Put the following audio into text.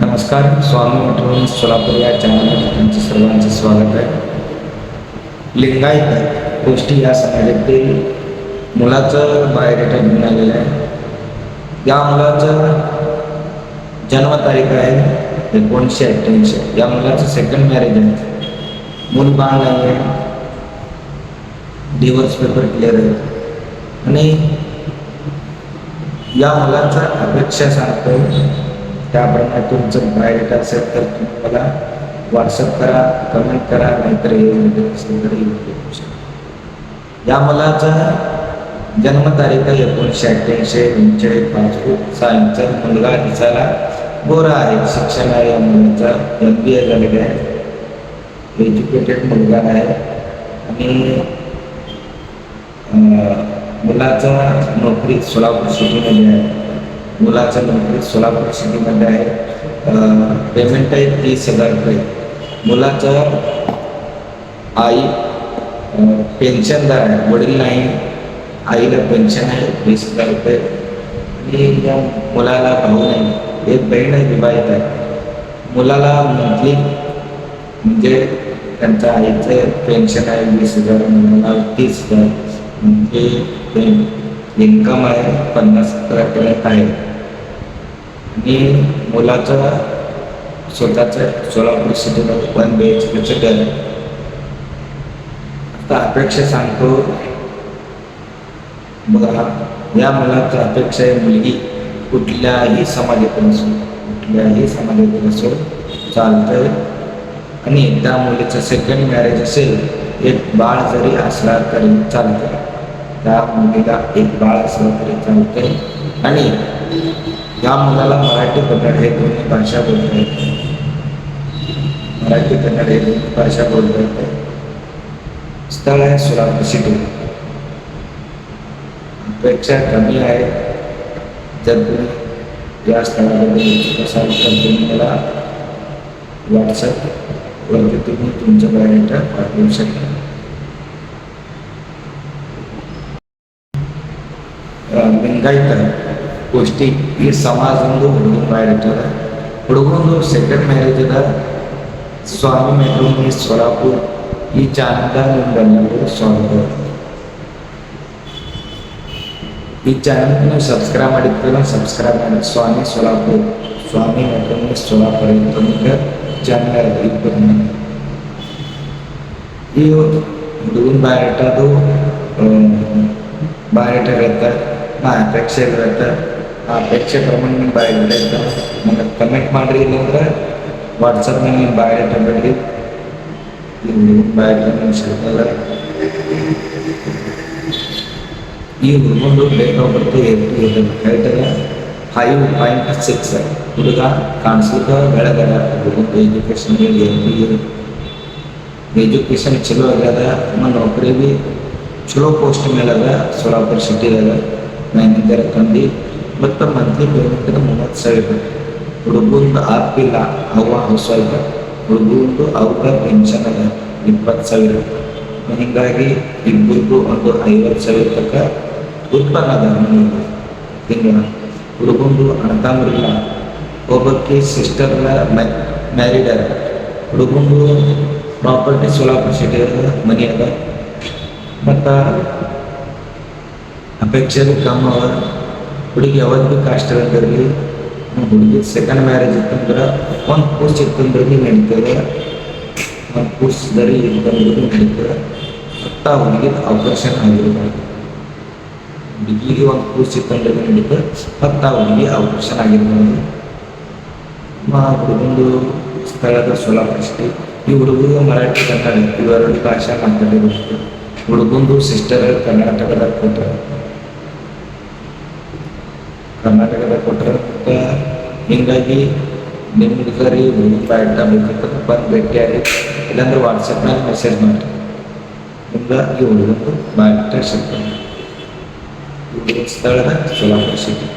नमस्कार स्वामी मठून सोलापूर या चॅनलमध्ये तुमचं सर्वांचं स्वागत आहे. लिंगायत गोष्टी या समाजातील मुलाचं बायोडेटा घेऊन आलेलं आहे. या मुलाचं जन्मतारीख आहे एकोणीसशे अठ्ठ्याऐंशी या मुलाचं सेकंड मॅरेज आहे. मूल बाळ नाही आहे. डिवोर्स पेपर क्लिअर आहे. आणि या मुलाचा अपेक्षा सांगतो त्याप्रमाणे तुमचं बायोडेटा असेल तर तुम्ही मला व्हॉट्सअप करा कमेंट करा नाहीतर हे असेल तर या मुलाचा जन्मतारीख एकोणीसशे अठ्ठ्याऐंशी बेचाळीस पासपोर्ट फूट मुलगा दिसायला गोरा आहे. शिक्षण आहे या मुलाचा एम बी ए झालेला आहे. एज्युकेटेड मुलगा आहे. आणि मुलाचा नोकरी सोलापूर सिटीमध्ये आहे. मुलाचं नोकरी सोलापूर सिटीमध्ये आहे. पेमेंट आहे तीस हजार रुपये. मुलाचं आई पेन्शनदार आहे. वडील नाही आईला पेन्शन आहे वीस हजार रुपये. आणि या मुलाला भाऊ नाही. एक बहीण आहे विवाहित आहे. मुलाला मंथली म्हणजे त्यांच्या आईचं पेन्शन आहे वीस हजार. मुलाला तीस हजार. म्हणजे इन्कम आहे पन्नास हजारापर्यंत आहे. मी मुलाचं स्वतःचं सोलापूर सिटीमध्ये वन बी एच पीचं घर आता अपेक्षा सांगतो बघा या मुलाचं अपेक्षा आहे मुलगी कुठल्याही समाजातून असो कुठल्याही समाजातून असो चालतं आणि त्या मुलीचं सेकंड मॅरेज असेल एक बाळ जरी असला तरी चालतं त्या मुलीला एक बाळ असलं तरी चालतंय. आणि या मुलाला मराठी कन्नड हे दोन्ही भाषा बोलता येते मराठी कन्नड हे दोन्ही भाषा बोलता येते स्थळ आहे सुरापशी सिटी. पेक्षा कमी आहे. जर तुम्ही या स्थळाबद्दल असाल तर तुम्ही मला व्हॉट्सअपवरती तुम्ही तुमचं बायोडेटा पाठवू शकता. लिंगायत ಗೋಷ್ಠಿ ಈ ಸಮಾಜದೊಂದು ಹುಡುಗನ ಬಾಯಿರ್ತದ ಹುಡುಗಂದು ಸೆಕೆಂಡ್ ಮ್ಯಾರೇಜ್ ಅದ ಸ್ವಾಮಿ ಮೆಟ್ರೋನಿ ಸೊಲಾಪುರ್ ಈ ಚಾನಲ್ದ ನಿಮ್ಗೆಲ್ಲರಿಗೂ ಸ್ವಾಗತ ಈ ಚಾನಲ್ನ ಸಬ್ಸ್ಕ್ರೈಬ್ ಮಾಡಿದ್ರೆ ಸಬ್ಸ್ಕ್ರೈಬ್ ಮಾಡಿ ಸ್ವಾಮಿ ಸೊಲಾಪುರ್ ಸ್ವಾಮಿ ಮೆಟ್ರೋನಿ ಸೊಲಾಪುರ್ ಅಂತ ನಿಮ್ಗೆ ಚಾನಲ್ ಇಬ್ಬರು ಈ ಹುಡುಗನ ಬಾಯಿಟ್ಟದು ಬಾಯಿಟ ಇರುತ್ತೆ ನಾ ಅಪೇಕ್ಷೆ ಇರುತ್ತೆ ಆ ಪ್ರೇಕ್ಷಕ ನಿಮ್ಮ ಬಯೋಡೇಟ ನನಗೆ ಕಮೆಂಟ್ ಮಾಡ್ರಿ ಇಲ್ಲಂದ್ರೆ ವಾಟ್ಸಪ್ನಾಗ ನಿಮ್ಮ ಬಯೋಡೇಟ ಬಿಡ್ರಿ ನಿಮ್ಮ ಬಾಯಿ ನಿಮ್ಮ ಸಿಗ್ತಲ್ಲ ಈ ಹುಡುಗಂದು ಬ್ಯಾಕ್ಗ್ರೌಂಡ್ ಬಂತು ಏನು ಹೇಳ್ತಾರೆ. ಫೈವ್ ಪಾಯಿಂಟ್ ಸಿಕ್ಸ್ ಹುಡುಗ ಕಾಣಿಸಿದ ಬೆಳಗದ ಹುಡುಗಂದು ಎಜುಕೇಷನ್ ಏನು ಎಜುಕೇಷನ್ ಚಲೋ ಆಗ್ಯದ. ನಮ್ಮ ನೌಕರಿ ಬಿ ಚಲೋ ಪೋಸ್ಟ್ ಮೇಲೆ ಅದ. ಸೋಲಾಪುರ ಸಿಟಿದಾಗ ನಾನು ಹಿಂದೆ ಕಂಡು ಮತ್ತು ಮಂತ್ಲಿ ಪೇಮೆಂಟ್ ಮೂವತ್ತು ಸಾವಿರ ಹುಡುಗಂದು ಆಪಿಲ್ಲ ಅವ ಹೌಸ್ ವೈಫ್ ಹುಡುಗಂದು ಅವ್ರ ಪೆನ್ಷನ್ ಅದ. ಇಪ್ಪತ್ತು ಸಾವಿರ. ಹೀಗಾಗಿ ಇಬ್ಬರಿಗೂ ಒಂದು ಐವತ್ತು ಸಾವಿರ ತನಕ ಉತ್ಪನ್ನ ಅದ ಮನೆಯಿಂದ. ತಿಂಗಳ ಹುಡುಗಂದು ಅಣ್ಣತಮ್ಮರಿಲ್ಲ. ಒಬ್ಬಕ್ಕೆ ಸಿಸ್ಟರ್ನ ಮ್ಯಾರಿಡ್ ಅದ. ಹುಡುಗಂದು ಪ್ರಾಪರ್ಟಿ ಸೋಲಾ ಪರ್ಸೆಂಟ್ ಮನೆ ಅದ. ಮತ್ತು ಅಪೇಕ್ಷೆ ಕಮ್ಮಿ ಅವ. ಹುಡುಗಿ ಯಾವತ್ತು ಭೀ ಇರಲಿ ಹುಡುಗಿ ಸೆಕೆಂಡ್ ಮ್ಯಾರೇಜ್ ಇತ್ತಂದ್ರೆ ಒಂದು ಕೂರ್ಸ್ ಇತ್ತಂದ್ರೆ ಭೀ ನಡೀತದೆ. ಒಂದು ಕೂರ್ಸ್ ದರಿ ಇತ್ತಂದ್ರೆ ನಡೀತದೆ. ಮತ್ತು ಆ ಹುಡುಗಿದ ಆಪರೇಷನ್ ಆಗಿರ್ಬಾರ್ದು ಹುಡುಗಿಗೆ ಒಂದು ಕೂರ್ಸ್ ಇತ್ತಂದ್ರೆ ನಡೀತದೆ. ಮತ್ತು ಆ ಹುಡುಗಿ ಆಪರೇಷನ್ ಆಗಿರ್ಬಾರ್ದು ಮಾ ಹುಡುಗಂದು ಸ್ಥಳದ ಸೋಲಾಪುರ ಸಿಟಿ ಈ ಹುಡುಗರು ಮರಾಠಿ, ಕನ್ನಡ ಇವೆರಡು ಭಾಷೆ ಮಾತಾಡಿರುತ್ತೆ ಹುಡುಗಂದು ಸಿಸ್ಟರ್ ಕರ್ನಾಟಕದ ಕೊಟ್ಟರೆ ಕರ್ನಾಟಕದ ಕೊಟ್ಟರೆ ಹಿಂಗಾಗಿ ನಿಮ್ಗೆ ಸರಿ ಹುಡುಗರಿ ಐಟಮ್ ಬೇಕಿತ್ತು ಬಂದು ಭೇಟಿಯಾಗಿ ಇಲ್ಲಾಂದ್ರೆ ವಾಟ್ಸಪ್ನಾಗ ಮೆಸೇಜ್ ಮಾಡಿ ನಿಮ್ಗೆ ಈ ಹುಡುಗಂದು ಬಾಯ್ಟ ಸಿಗ್ತದೆ ಸ್ಥಳದ ಸೋಲಾಪುರ ಸಿಟಿ